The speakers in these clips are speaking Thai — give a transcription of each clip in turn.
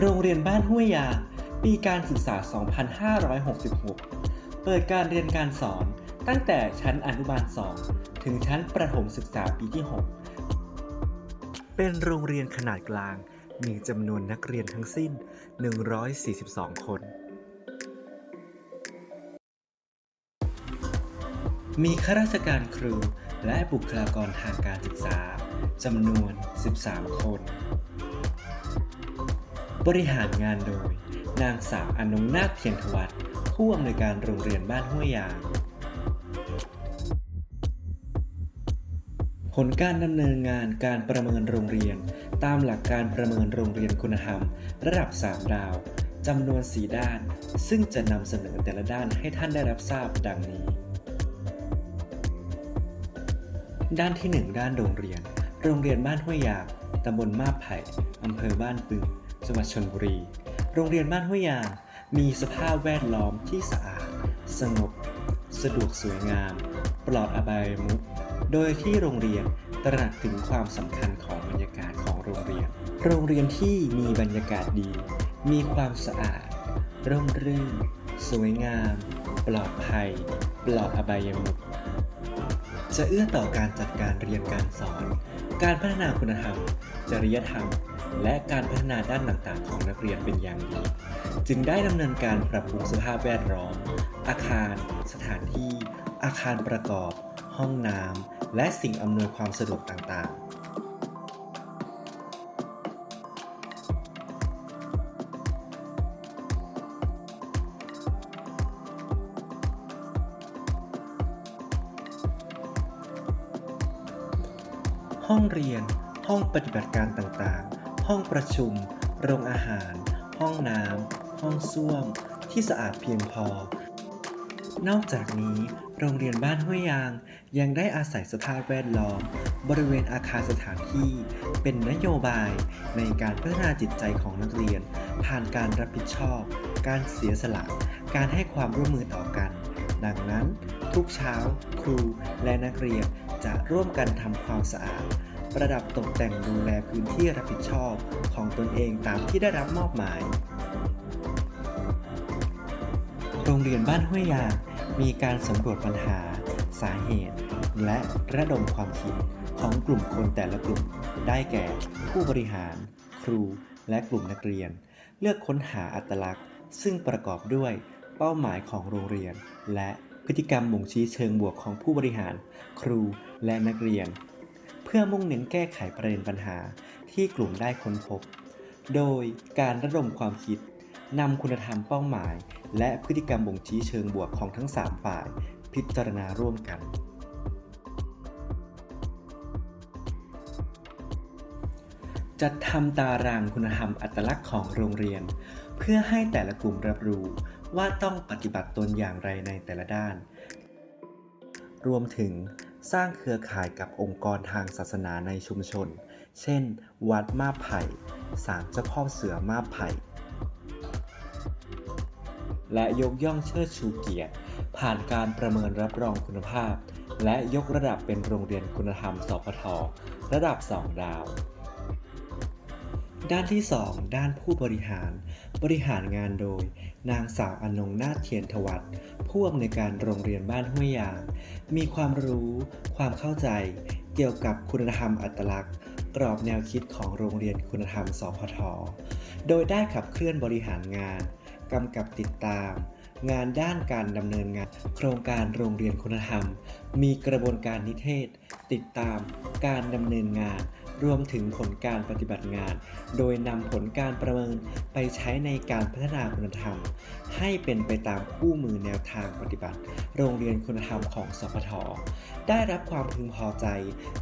โรงเรียนบ้านห้วยยางปีการศึกษา 2566 เปิดการเรียนการสอนตั้งแต่ชั้นอนุบาล 2 ถึงชั้นประถมศึกษาปีที่ 6 เป็นโรงเรียนขนาดกลาง มีจำนวนนักเรียนทั้งสิ้น 142 คน มีข้าราชการครูและบุคลากรทางการศึกษาจำนวน 13 คน บริหารงานโดย นางสาวอนงนาคเทียนทวัฒน์ผู้อำนวยการโรงเรียนบ้านห้วยยาง ผลการดำเนินงานการประเมินโรงเรียน ตามหลักการประเมินโรงเรียนคุณธรรม ระดับ 3 ดาวจำนวน 4 ด้าน ซึ่งจะนำเสนอแต่ละด้านให้ท่านได้รับทราบดังนี้ ด้านที่ 1 ด้านโรงเรียน โรงเรียนบ้านห้วยยางตำบลมาบไผ่อำเภอบ้านปึงจังหวัดชลบุรี โรงเรียนบ้านห้วยยางมีสภาพแวดล้อมที่สะอาด สงบ สะดวกสวยงาม ปลอดอบายมุข โดยที่โรงเรียนตระหนักถึงความสำคัญของบรรยากาศของโรงเรียน โรงเรียนที่มีบรรยากาศดี มีความสะอาด ร่มรื่น สวยงาม ปลอดภัย ปลอดอบายมุขจะเอื้อต่อการจัดการเรียนการสอน การพัฒนาคุณธรรม จริยธรรม และการพัฒนาด้านต่างๆ ของนักเรียนเป็นอย่างดี จึงได้ดำเนินการปรับปรุงสภาพแวดล้อม อาคาร สถานที่ อาคารประกอบ ห้องน้ำ และสิ่งอำนวยความสะดวกต่างๆห้องเรียน ห้องปฏิบัติการต่างๆ ห้องประชุม โรงอาหาร ห้องน้ำ ห้องส้วม ที่สะอาดเพียงพอ นอกจากนี้ โรงเรียนบ้านห้วยยาง ยังได้อาศัยสภาพแวดล้อม บริเวณอาคารสถานที่ เป็นนโยบายในการพัฒนาจิตใจของนักเรียน ผ่านการรับผิดชอบ การเสียสละ การให้ความร่วมมือต่อกัน ดังนั้น ทุกเช้า ครูและนักเรียนจะร่วมกันทำความสะอาด ประดับตกแต่งดูแลพื้นที่รับผิดชอบของตนเองตามที่ได้รับมอบหมาย โรงเรียนบ้านห้วยยาง มีการสำรวจปัญหา สาเหตุ และระดมความคิดของกลุ่มคนแต่ละกลุ่ม ได้แก่ ผู้บริหาร ครู และกลุ่มนักเรียน เลือกค้นหาอัตลักษณ์ ซึ่งประกอบด้วยเป้าหมายของโรงเรียน และพฤติกรรมบ่งชี้เชิงบวกของผู้บริหาร ครู และนักเรียน เพื่อมุ่งเน้นแก้ไขประเด็นปัญหาที่กลุ่มได้ค้นพบ โดยการระดมความคิด นำคุณธรรมเป้าหมาย และพฤติกรรมบ่งชี้เชิงบวกของทั้ง 3 ฝ่าย พิจารณาร่วมกัน จัดทำตารางคุณธรรมอัตลักษณ์ของโรงเรียน เพื่อให้แต่ละกลุ่มรับรู้ว่าต้องปฏิบัติตนอย่างไรในแต่ละด้าน รวมถึงสร้างเครือข่ายกับองค์กรทางศาสนาในชุมชน เช่น วัดมาไผ่ศาลเจ้าพ่อเสือมาไผ่ และยกย่องเชิดชูเกียรติ ผ่านการประเมินรับรองคุณภาพ และยกระดับเป็นโรงเรียนคุณธรรมสพทระดับ 2 ดาว ด้านที่ 2 ด้านผู้บริหาร บริหารงานโดย นางสาวอนงนาถเทียนทวัฒน์ผู้อำนวยการโรงเรียนบ้านห้วยยาง มีความรู้ ความเข้าใจ เกี่ยวกับคุณธรรมอัตลักษณ์กรอบแนวคิดของโรงเรียนคุณธรรมสพท โดยได้ขับเคลื่อนบริหารงาน กำกับติดตาม งานด้านการดำเนินงาน โครงการโรงเรียนคุณธรรม มีกระบวนการนิเทศ ติดตามการดำเนินงาน รวมถึงผลการปฏิบัติงาน โดยนำผลการประเมินไปใช้ในการพัฒนาคุณธรรม ให้เป็นไปตามคู่มือแนวทางปฏิบัติ โรงเรียนคุณธรรมของสพทได้รับความพึงพอใจ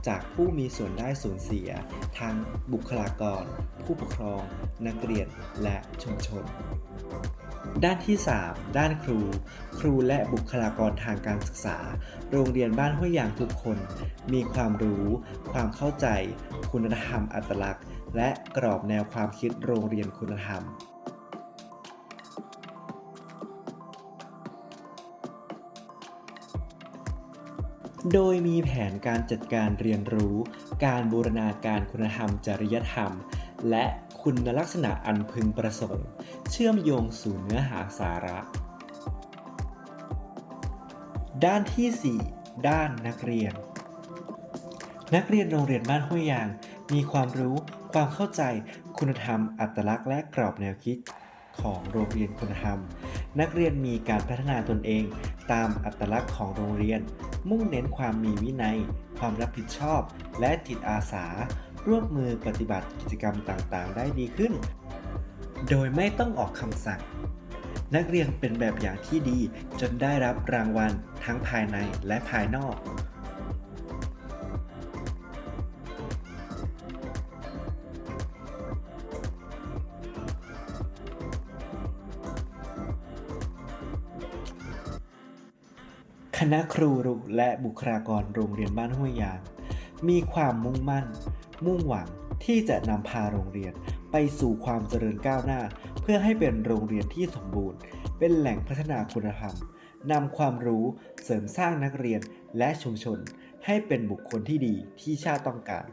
จากผู้มีส่วนได้ส่วนเสีย ทั้งบุคลากร ผู้ปกครอง นักเรียนและชุมชน ด้านที่ 3 ด้านครู ครูและบุคลากรทางการศึกษา โรงเรียนบ้านห้วยยางทุกคน มีความรู้ ความเข้าใจคุณธรรมอัตลักษณ์ และกรอบแนวความคิดโรงเรียนคุณธรรมโดยมีแผนการจัดการเรียนรู้ การบูรณาการคุณธรรมจริยธรรม และคุณลักษณะอันพึงประสงค์ เชื่อมโยงสู่เนื้อหาสาระ ด้านที่ 4 ด้านนักเรียน นักเรียนโรงเรียนบ้านห้วยยาง มีความรู้ ความเข้าใจ คุณธรรม อัตลักษณ์และกรอบแนวคิด ของโรงเรียนคุณธรรม นักเรียนมีการพัฒนาตนเอง ตามอัตลักษณ์ของโรงเรียน มุ่งเน้นความมีวินัย ความรับผิดชอบ และจิตอาสา ร่วมมือปฏิบัติกิจกรรมต่างๆ ได้ดีขึ้น โดยไม่ต้องออกคำสั่งนักเรียนเป็นแบบอย่างที่ดีจนได้รับรางวัลทั้งภายในและภายนอก คณะครูและบุคลากรโรงเรียนบ้านห้วยยาง มีความมุ่งมั่น มุ่งหวังที่จะนำพาโรงเรียนไปสู่ความเจริญก้าวหน้า เพื่อให้เป็นโรงเรียนที่สมบูรณ์ เป็นแหล่งพัฒนาคุณธรรมนำความรู้เสริมสร้างนักเรียนและชุมชน ให้เป็นบุคคลที่ดีที่ชาติต้องการ